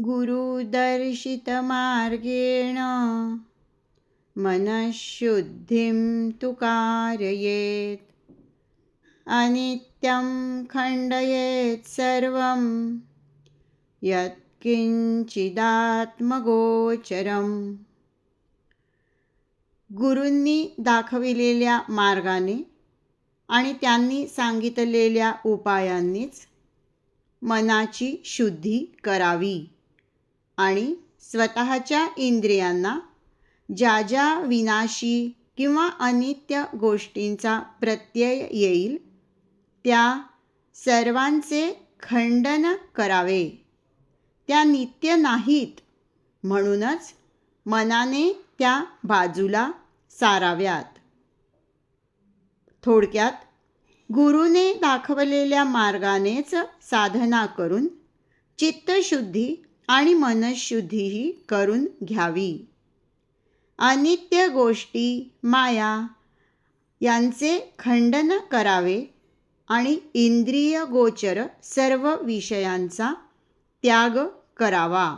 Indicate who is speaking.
Speaker 1: गुरुदर्शितमार्गेण। मनःशुद्धिं तु कारयेत्। अनित्यं खण्डयेत् सर्वं। यत्किञ्चिदात्मगोचरम्। गुरूंनी दाखविलेल्या मार्गाने आणि त्यांनी सांगितलेल्या उपायांनीच मनाची शुद्धी करावी. आणि स्वतःच्या इंद्रियांना ज्या ज्या विनाशी किंवा अनित्य गोष्टींचा प्रत्यय येईल त्या सर्वांचे खंडन करावे. त्या नित्य नाहीत म्हणूनच मनाने त्या बाजूला साराव्यात. थोडक्यात गुरुने दाखवलेल्या मार्गानेच साधना करून चित्तशुद्धी आणि मनशुद्धीही करून घ्यावी. अनित्य गोष्टी माया यांचे खंडन करावे आणि इंद्रिय गोचर सर्व विषयांचा त्याग करावा.